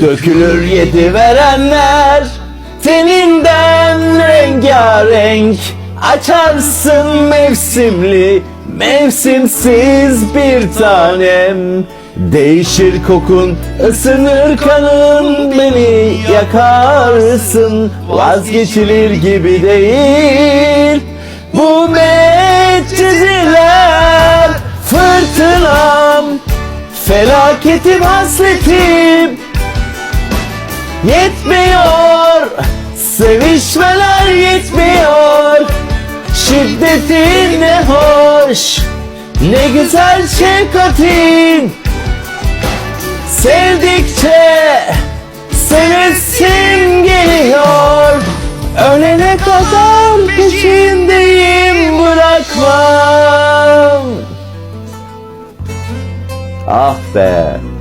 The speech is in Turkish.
Dökülür yedi verenler Teninden rengarenk. Açarsın mevsimli Mevsimsiz bir tanem. Değişir kokun, ısınır kanın Beni yakarsın. Vazgeçilir gibi değil. Bu metcidiler Fırtınam Felaketim hasretim Yetmiyor. Sevişmeler yetmiyor. Şiddetin ne hoş. Ne güzel şefkatin. Sevdikçe Sevesim geliyor. Ölene kadar peşindeyim bırakmam. Ah be